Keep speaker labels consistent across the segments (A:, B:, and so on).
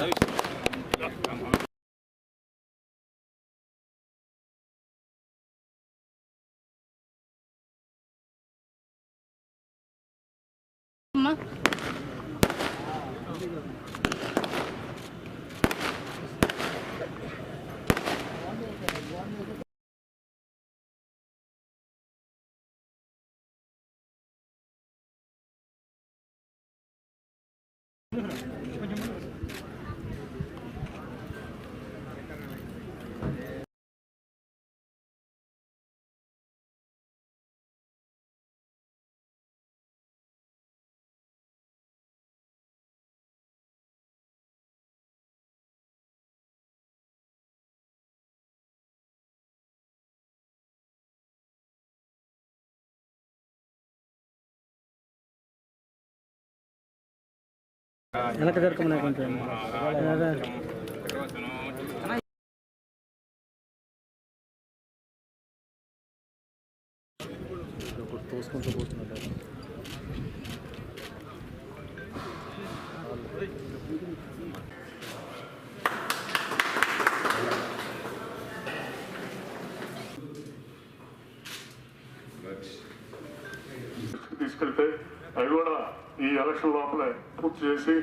A: Okay. Почему? వెనక జరగమని కొంచెం. తోసుకుంటూ పోతున్నట్టు
B: తీసుకెళ్తే అవి కూడా ఈ ఎలక్షన్ లోపలే పూర్తి చేసి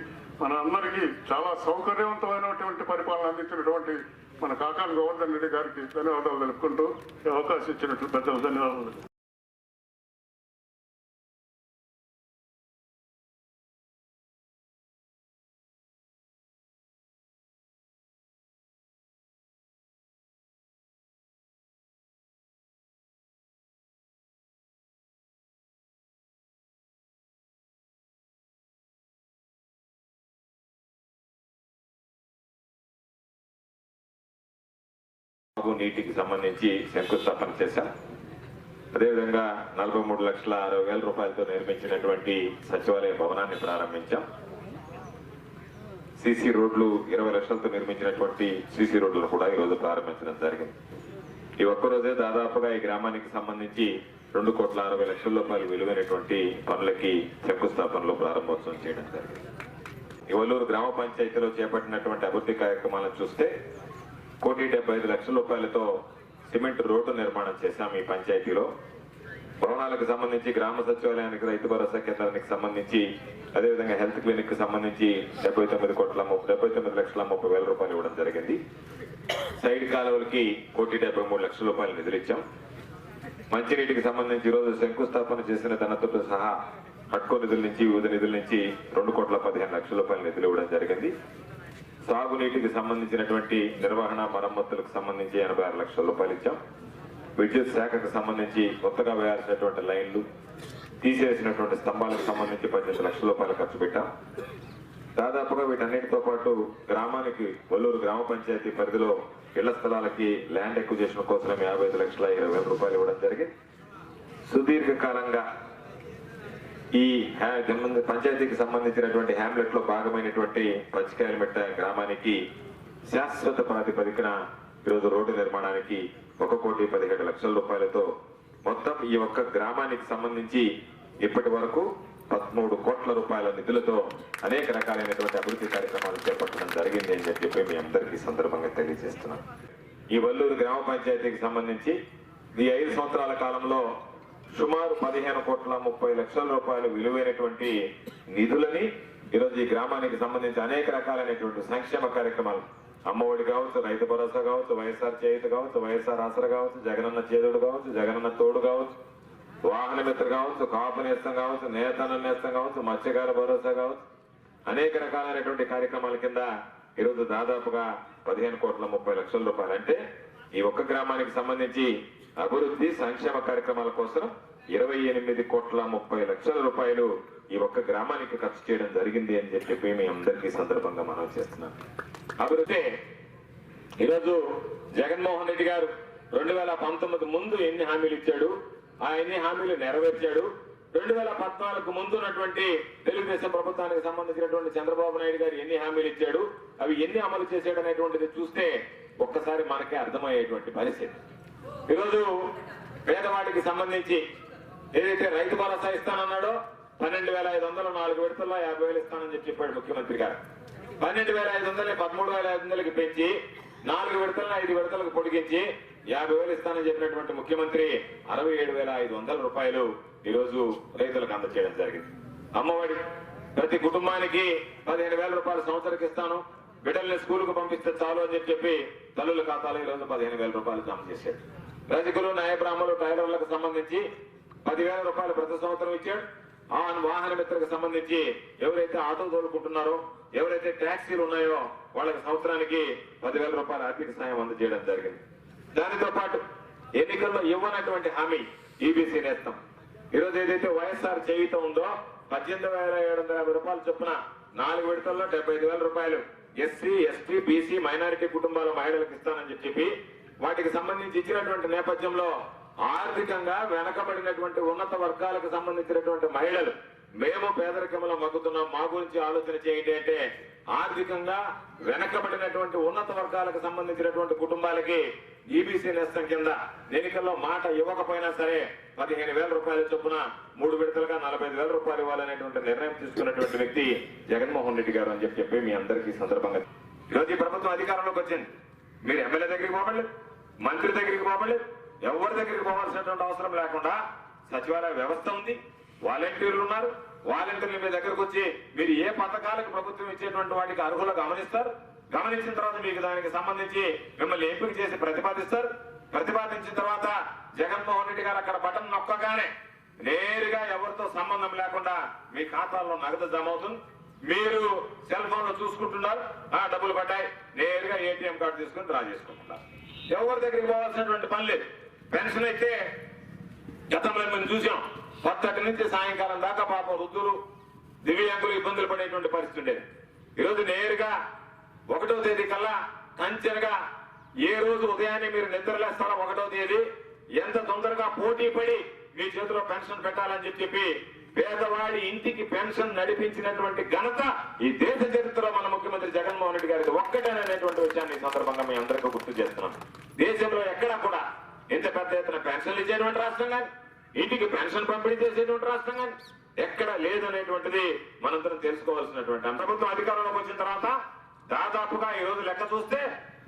B: మన అందరికీ చాలా సౌకర్యవంతమైనటువంటి పరిపాలన అందించినటువంటి మన కాకాన్ గోవర్ధన్ రెడ్డి గారికి ధన్యవాదాలు తెలుపుకుంటూ ఈ అవకాశం ఇచ్చినట్లు పెద్దలు ధన్యవాదాలు.
C: నీటికి సంబంధించి శంకుస్థాపన చేశారు. అదేవిధంగా నలభై మూడు లక్షల అరవై వేల రూపాయలతో నిర్మించినటువంటి సచివాలయ భవనాన్ని ప్రారంభించాం. సీసీ రోడ్లు ఇరవై లక్షలతో నిర్మించినటువంటి సీసీ రోడ్లను కూడా ఈరోజు ప్రారంభించడం జరిగింది. ఈ ఒక్కరోజే దాదాపుగా ఈ గ్రామానికి సంబంధించి రెండు కోట్ల అరవై లక్షల రూపాయలు విలువైనటువంటి పనులకి శంకుస్థాపనలో ప్రారంభోత్సవం చేయడం జరిగింది. ఇవలూరు గ్రామ పంచాయతీలో చేపట్టినటువంటి అభివృద్ధి కార్యక్రమాలను చూస్తే కోటి డెబ్బై ఐదు లక్షల రూపాయలతో సిమెంట్ రోడ్డు నిర్మాణం చేశాం ఈ పంచాయతీలో. భవనాలకు సంబంధించి గ్రామ సచివాలయానికి రైతు భరోసా కేంద్రానికి సంబంధించి అదేవిధంగా హెల్త్ క్లినిక్కి సంబంధించి డెబ్బై తొమ్మిది కోట్ల ముప్పై డెబ్బై తొమ్మిది లక్షల ముప్పై వేల రూపాయలు ఇవ్వడం జరిగింది. సైడ్ కాలువలకి కోటి డెబ్బై మూడు లక్షల రూపాయలు నిధులు ఇచ్చాం. మంచినీటికి సంబంధించి ఈరోజు రోజు శంకుస్థాపన చేసిన ధనతో సహా పట్టుకో నిధుల నుంచి వివిధ నిధుల నుంచి రెండు కోట్ల పదిహేను లక్షల రూపాయల నిధులు ఇవ్వడం జరిగింది. సాగునీటికి సంబంధించినటువంటి నిర్వహణ మరమ్మతులకు సంబంధించి ఎనభై ఆరు లక్షల రూపాయలు ఇచ్చాం. విద్యుత్ శాఖకు సంబంధించి కొత్తగా వేయాల్సినటువంటి లైన్లు తీసేసినటువంటి స్తంభాలకు సంబంధించి పద్దెనిమిది లక్షల రూపాయలు ఖర్చు పెట్టాం. దాదాపుగా వీటన్నిటితో పాటు గ్రామానికి వల్లూరు గ్రామ పంచాయతీ పరిధిలో ఇళ్ళ స్థలాలకి ల్యాండ్ ఎక్విజేషన్ కోసం యాభై లక్షల ఇరవై వేల రూపాయలు ఇవ్వడం జరిగింది. సుదీర్ఘకాలంగా ఈ పంచాయతీకి సంబంధించినటువంటి హ్యామ్లెట్లో భాగమైనటువంటి పచ్చికాయలమెట్ట గ్రామానికి శాశ్వత ప్రాతిపదికన ఈరోజు రోడ్డు నిర్మాణానికి ఒక కోటి పదిహేడు లక్షల రూపాయలతో మొత్తం ఈ ఒక్క గ్రామానికి సంబంధించి ఇప్పటి వరకు పదమూడు కోట్ల రూపాయల నిధులతో అనేక రకాలైనటువంటి అభివృద్ధి కార్యక్రమాలు చేపట్టడం జరిగింది అని చెప్పి మీ అందరికీ సందర్భంగా తెలియజేస్తున్నాం. ఈ వల్లూరు గ్రామ పంచాయతీకి సంబంధించి ఈ ఐదు సంవత్సరాల కాలంలో సుమారు పదిహేను కోట్ల ముప్పై లక్షల రూపాయలు విలువైనటువంటి నిధులని ఈరోజు ఈ గ్రామానికి సంబంధించి అనేక రకాలైనటువంటి సంక్షేమ కార్యక్రమాలు. అమ్మఒడి కావచ్చు రైతు భరోసా కావచ్చు వైఎస్ఆర్ చేయుత కావచ్చు వైఎస్ఆర్ ఆసర కావచ్చు జగనన్న చేదుడు కావచ్చు జగనన్న తోడు కావచ్చు వాహన మిత్ర కావచ్చు కాపు నేస్తం కావచ్చు నేతన్న నేస్తం కావచ్చు మత్స్యకార భరోసా కావచ్చు. అనేక రకాలైనటువంటి కార్యక్రమాల కింద ఈరోజు దాదాపుగా పదిహేను కోట్ల ముప్పై లక్షల రూపాయలు. అంటే ఈ ఒక్క గ్రామానికి సంబంధించి అభివృద్ధి సంక్షేమ కార్యక్రమాల కోసం ఇరవై ఎనిమిది కోట్ల ముప్పై లక్షల రూపాయలు ఈ ఒక్క గ్రామానికి ఖర్చు చేయడం జరిగింది అని చెప్పి మీ అందరికీ సందర్భంగా మనం చేస్తున్నాం. అభివృద్ధి. ఈరోజు జగన్మోహన్ రెడ్డి గారు రెండు వేల పంతొమ్మిది ముందు ఎన్ని హామీలు ఇచ్చాడు? ఆ ఎన్ని హామీలు నెరవేర్చాడు? రెండు వేల పద్నాలుగు ముందు ఉన్నటువంటి తెలుగుదేశం ప్రభుత్వానికి సంబంధించినటువంటి చంద్రబాబు నాయుడు గారు ఎన్ని హామీలు ఇచ్చాడు? అవి ఎన్ని అమలు చేశాడు అనేటువంటిది చూస్తే ఒక్కసారి మనకే అర్థమయ్యేటువంటి పరిస్థితి. ఈరోజు పేదవాడికి సంబంధించి ఏదైతే రైతు భరోసా ఇస్తానన్నాడో పన్నెండు వేల ఐదు వందలు నాలుగు విడతల్లో యాభై వేలు ఇస్తానని చెప్పి చెప్పాడు ముఖ్యమంత్రి గారు. పన్నెండు వేల ఐదు వందలని పదమూడు వేల ఐదు వందలకి పెంచి నాలుగు విడతలను ఐదు విడతలకు పొడిగించి యాభై వేలు ఇస్తానని చెప్పినటువంటి ముఖ్యమంత్రి అరవై ఏడు వేల ఐదు వందల రూపాయలు ఈ రోజు రైతులకు అందజేయడం జరిగింది. అమ్మఒడి ప్రతి కుటుంబానికి పదిహేను వేల రూపాయలు సంవత్సరానికి ఇస్తాను. బిడ్డల్ని స్కూల్కు పంపిస్తే చాలు అని చెప్పి చెప్పి తల్లుల ఖాతాలో ఈరోజు పదిహేను వేల రూపాయలు జమ చేశాడు రజకులు న్యాయ బ్రాహ్మణులు టైలర్లకు సంబంధించి పదివేల రూపాయలు ప్రతి సంవత్సరం ఇచ్చాడు. ఆ వాహన మిత్రకు సంబంధించి ఎవరైతే ఆటో తోలుకుంటున్నారో ఎవరైతే ట్యాక్సీలు ఉన్నాయో వాళ్ళకి సంవత్సరానికి పదివేల రూపాయల ఆర్థిక సాయం అందజేయడం జరిగింది. దానితో పాటు ఎన్నికల్లో ఇవ్వనటువంటి హామీ ఈబీసీ నేస్తాం. ఈరోజు ఏదైతే వైఎస్ఆర్ చేయుత ఉందో పద్దెనిమిది వేల ఏడు వందల యాభై రూపాయలు చొప్పున నాలుగు విడతల్లో డెబ్బై ఐదు వేల రూపాయలు ఎస్సీ ఎస్టీ బీసీ మైనారిటీ కుటుంబాల మహిళలకు ఇస్తానని చెప్పి వాటికి సంబంధించి ఇచ్చినటువంటి నేపథ్యంలో ఆర్థికంగా వెనకబడినటువంటి ఉన్నత వర్గాలకు సంబంధించినటువంటి మహిళలు మేము పేదరికంలో మగ్గుతున్నాం మా గురించి ఆలోచన చేయండి అంటే ఆర్థికంగా వెనకబడినటువంటి ఉన్నత వర్గాలకు సంబంధించినటువంటి కుటుంబాలకి ఈబీసీ నేస్తం కింద ఎన్నికల్లో మాట ఇవ్వకపోయినా సరే పదిహేను వేల రూపాయల చొప్పున మూడు విడతలుగా నలభై ఐదు వేల రూపాయలు ఇవ్వాలనేటువంటి నిర్ణయం తీసుకున్నటువంటి వ్యక్తి జగన్మోహన్ రెడ్డి గారు అని చెప్పి చెప్పి మీ అందరికీ సందర్భంగా ఈరోజు ఈ ప్రభుత్వం అధికారంలోకి వచ్చింది. మీరు ఎమ్మెల్యే దగ్గరికి పోవట్లేదు. మంత్రి దగ్గరికి పోవాలి ఎవరి దగ్గరికి పోవాల్సినటువంటి అవసరం లేకుండా సచివాలయ వ్యవస్థ ఉంది. వాలంటీర్లు ఉన్నారు. వాలంటీర్లు మీ దగ్గరకు వచ్చి మీరు ఏ పథకాలకు ప్రభుత్వం ఇచ్చేటువంటి వాటికి అర్హులు గమనిస్తారు? గమనించిన తర్వాత మీకు దానికి సంబంధించి మిమ్మల్ని ఎంపిక చేసి ప్రతిపాదిస్తారు. ప్రతిపాదించిన తర్వాత జగన్మోహన్ రెడ్డి గారు అక్కడ బటన్ నొక్కగానే నేరుగా ఎవరితో సంబంధం లేకుండా మీ ఖాతాల్లో నగదు జమ అవుతుంది. మీరు సెల్ ఫోన్లో చూసుకుంటున్నారు. ఆ డబ్బులు పడ్డాయి. నేరుగా ఏటీఎం కార్డు తీసుకుని డ్రా చేసుకుంటున్నారు ఎవరి దగ్గరికి పోవాల్సినటువంటి పని లేదు. పెన్షన్ అయితే గతంలో మేము చూసాం. పత్తటి నుంచి సాయంకాలం దాకా పాపం వృద్ధులు దివ్యాంగులు ఇబ్బందులు పడేటువంటి పరిస్థితి ఉండేది. ఈరోజు నేరుగా ఒకటో తేదీ కల్లా కంచెనగా ఏ రోజు ఉదయాన్నే మీరు నిద్రలేస్తారో ఒకటో తేదీ ఎంత తొందరగా పోటీ పడి మీ చేతిలో పెన్షన్ పెట్టాలని చెప్పి పేదవాడి ఇంటికి పెన్షన్ నడిపించినటువంటి ఘనత ఈ దేశ చరిత్రలో మన ముఖ్యమంత్రి జగన్మోహన్ రెడ్డి గారికి ఒక్కటేననేటువంటి విషయాన్ని ఈ సందర్భంగా మేము అందరికీ గుర్తు చేస్తున్నాం. దేశంలో ఎక్కడా కూడా ఇంత పెద్ద ఎత్తున పెన్షన్లు ఇచ్చేటువంటి రాష్ట్రం కానీ ఇంటికి పెన్షన్ పంపిణీ చేసేటువంటి రాష్ట్రం కానీ ఎక్కడ లేదనేటువంటిది మనందరం తెలుసుకోవాల్సినటువంటి ప్రభుత్వం అధికారంలోకి వచ్చిన తర్వాత దాదాపుగా ఈ రోజు లెక్క చూస్తే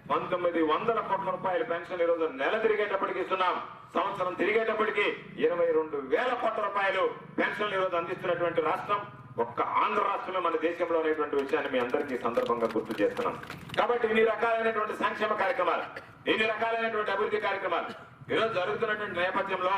C: పంతొమ్మిది వందల కోట్ల రూపాయల పెన్షన్ ఈ రోజు నెల తిరిగేటప్పటికి ఇస్తున్నాం. సంవత్సరం తిరిగేటప్పటికి ఇరవై రెండు వేల కోట్ల రూపాయలు పెన్షన్లు ఈ రోజు అందిస్తున్నటువంటి రాష్ట్రం ఒక్క ఆంధ్ర రాష్ట్రమే మన దేశంలో అనేటువంటి విషయాన్ని మీ అందరికీ సందర్భంగా గుర్తు చేస్తున్నాం. కాబట్టి ఇన్ని రకాలైనటువంటి సంక్షేమ కార్యక్రమాలు ఇన్ని రకాలైనటువంటి అభివృద్ధి కార్యక్రమాలు ఈ రోజు జరుగుతున్నటువంటి నేపథ్యంలో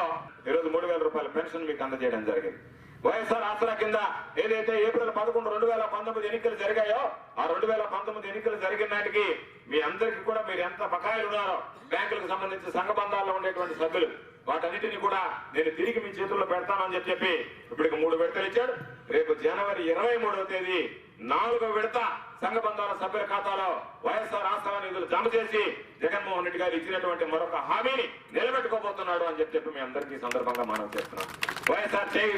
C: ఈ రోజు మూడు వేల రూపాయల పెన్షన్ మీకు అందజేయడం జరిగింది. వైఎస్ఆర్ ఆసరా కింద ఏదైతే ఏప్రిల్ పదకొండు రెండు వేల పంతొమ్మిది ఎన్నికలు జరిగాయో ఆ రెండు వేల పంతొమ్మిది ఎన్నికలు జరిగిన నాటికి మీ అందరికీ కూడా మీరు ఎంత బకాయిలు ఉన్నారో బ్యాంకులకు సంబంధించి సంఘ బంధాల్లో ఉండేటువంటి సభ్యులు వాటన్నిటిని కూడా నేను తిరిగి మీ చేతుల్లో పెడతానని చెప్పి ఇప్పటికి మూడు విడతలు ఇచ్చాడు. రేపు జనవరి ఇరవై మూడవ తేదీ నాలుగో విడత సంఘ బంధాల సభ్యుల ఖాతాలో వైఎస్ఆర్ ఆస్థాన నిధులు జమ చేసి జగన్మోహన్ రెడ్డి గారు ఇచ్చినటువంటి మరొక హామీని నిలబెట్టుకోబోతున్నాడు అని చెప్పి మీ అందరికీ సందర్భంగా మనం చేస్తున్నాం. వైఎస్ఆర్ చేయి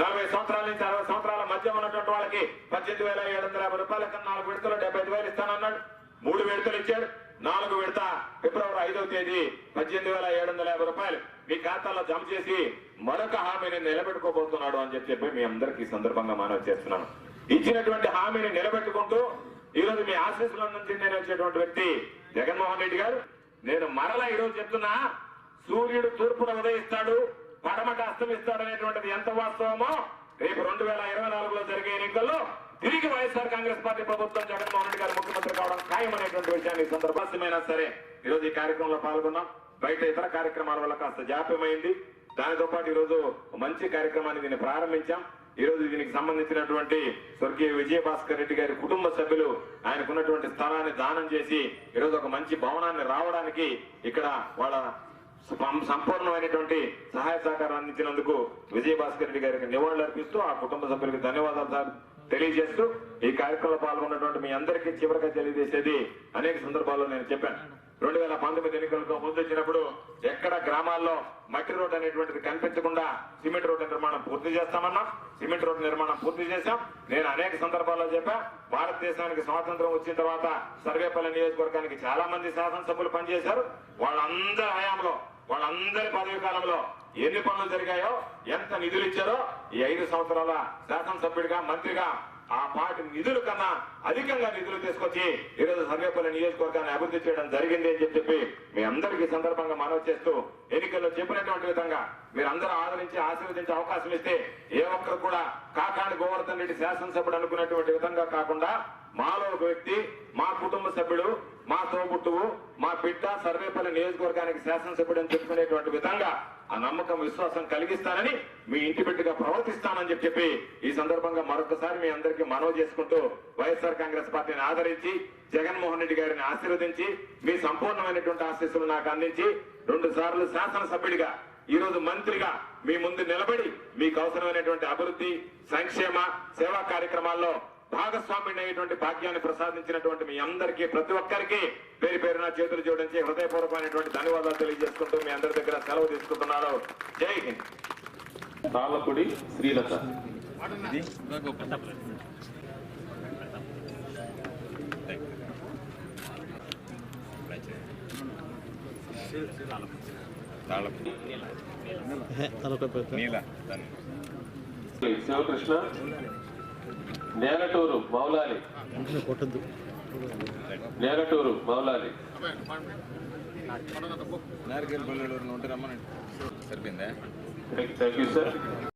C: నలభై సంవత్సరాల నుంచి అరవై సంవత్సరాల మధ్య ఉన్నటువంటి వాళ్ళకి పద్దెనిమిది వేల ఏడు వందల యాభై రూపాయల కన్నా నాలుగు విడతలు డెబ్బై ఐదు వేలు ఇస్తానన్నాడు. మూడు విడతలు ఇచ్చాడు. నాలుగు విడత ఫిబ్రవరి ఐదవ తేదీ పద్దెనిమిది వేల ఏడు వందల యాభై రూపాయలు మీ ఖాతాలో జమ చేసి మరొక హామీని నిలబెట్టుకోబోతున్నాడు అని చెప్పి చెప్పి మీ అందరికీ ఈ సందర్భంగా మనవి చేస్తున్నాను. ఇచ్చినటువంటి హామీని నిలబెట్టుకుంటూ ఈరోజు మీ ఆశీస్సుల నుంచి నేను వచ్చేటువంటి వ్యక్తి జగన్మోహన్ రెడ్డి గారు. నేను మరలా ఈరోజు చెప్తున్నా సూర్యుడు తూర్పున ఉదయిస్తాడు. పడమట అస్తమిస్తాడనేటువంటిది ఎంత వాస్తవమో? రేపు రెండు వేల ఇరవై నాలుగులో జరిగే ఎన్నికల్లో తిరిగి వైఎస్ఆర్ కాంగ్రెస్ పార్టీ ప్రభుత్వం జగన్మోహన్ రెడ్డి గారు ముఖ్యమంత్రి కావడం ఖాయం అనేటువంటి విషయాన్ని సందర్భాస్యమైనా సరే. ఈ రోజు ఈ కార్యక్రమంలో పాల్గొన్నాం. బయట ఇతర కార్యక్రమాల వల్ల కాస్త జాప్యమైంది. దానితో పాటు ఈ రోజు మంచి కార్యక్రమాన్ని దీన్ని ప్రారంభించాం. ఈ రోజు దీనికి సంబంధించినటువంటి స్వర్గీయ విజయభాస్కర్ రెడ్డి గారి కుటుంబ సభ్యులు ఆయనకున్నటువంటి స్థలాన్ని దానం చేసి ఈ రోజు ఒక మంచి భవనాన్ని రావడానికి ఇక్కడ వాళ్ళ సంపూర్ణమైనటువంటి సహాయ సహకారం అందించినందుకు విజయభాస్కర్ రెడ్డి గారికి నివాళులు అర్పిస్తూ ఆ కుటుంబ సభ్యులకు ధన్యవాదాలు సార్ తెలియజేస్తూ ఈ కార్యక్రమంలో పాల్గొన్నటువంటి మీ అందరికీ చివరిగా తెలియజేసేది అనేక సందర్భాల్లో నేను చెప్పాను. రెండు వేల పంతొమ్మిది ఎన్నికలకు ముందు వచ్చినప్పుడు ఎక్కడ గ్రామాల్లో మట్టి రోడ్ అనేటువంటిది కనిపించకుండా సిమెంట్ రోడ్డు నిర్మాణం పూర్తి చేస్తామన్నాం. సిమెంట్ రోడ్డు నిర్మాణం పూర్తి చేశాం. నేను అనేక సందర్భాల్లో చెప్పా భారతదేశానికి స్వాతంత్రం వచ్చిన తర్వాత సర్వేపల్లి నియోజకవర్గానికి చాలా మంది శాసనసభ్యులు పనిచేశారు. వాళ్ళందరి హయాంలో వాళ్ళందరి పదవి కాలంలో ఎన్ని పనులు జరిగాయో ఎంత నిధులు ఇచ్చారో ఈ ఐదు సంవత్సరాల శాసనసభ్యుడిగా మంత్రిగా ఆ పార్టీ నిధుల కన్నా అధికంగా నిధులు తీసుకొచ్చి ఈరోజు సర్వేపల్లి నియోజకవర్గాన్ని అభివృద్ధి చేయడం జరిగింది అని చెప్పి చెప్పి మీ అందరికీ సందర్భంగా మనవి చేస్తూ ఎన్నికల్లో చెప్పినటువంటి విధంగా మీరందరూ ఆదరించి ఆశీర్వదించే అవకాశం ఇస్తే ఏ ఒక్కరు కూడా కాకాని గోవర్ధన్ రెడ్డి శాసనసభ్యుడు అనుకున్నటువంటి విధంగా కాకుండా మాలో ఒక వ్యక్తి మా కుటుంబ సభ్యుడు మా తోబుట్టువు మా బిడ్డ సర్వేపల్లి నియోజకవర్గానికి శాసనసభ్యుడు అని చెప్పుకునేటువంటి విధంగా ఆ నమ్మకం విశ్వాసం కలిగిస్తానని మీ ఇంటి బిడ్డగా ప్రవర్తిస్తానని చెప్పి చెప్పి ఈ సందర్భంగా మరొకసారి మీ అందరికీ మనవి చేసుకుంటూ వైఎస్ఆర్ కాంగ్రెస్ పార్టీని ఆదరించి జగన్మోహన్ రెడ్డి గారిని ఆశీర్వదించి మీ సంపూర్ణమైనటువంటి ఆశీస్సులు నాకు అందించి రెండు సార్లు శాసనసభ్యుడిగా ఈ రోజు మంత్రిగా మీ ముందు నిలబడి మీకు అవసరమైనటువంటి అభివృద్ధి సంక్షేమ సేవా కార్యక్రమాల్లో భాగస్వామ్యం అయ్యేటువంటి భాగ్యాన్ని ప్రసాదించినటువంటి మీ అందరికీ ప్రతి ఒక్కరికి పేరు పేరున చేతులు జోడించి హృదయపూర్వకమైనటువంటి ధన్యవాదాలు తెలియజేసుకుంటూ మీ అందరి దగ్గర సెలవు తీసుకుంటున్నాను. జై హింద్.
D: తాళ్ళపూడి శ్రీలత. శివకృష్ణ నేలటూరు మౌలాలి. నేలటూరు మౌలాలి.
E: నారికేల్ పల్లెటూరులో ఉంటే రమ్మనండి. సరిపోయిందా?
D: Thank you sir.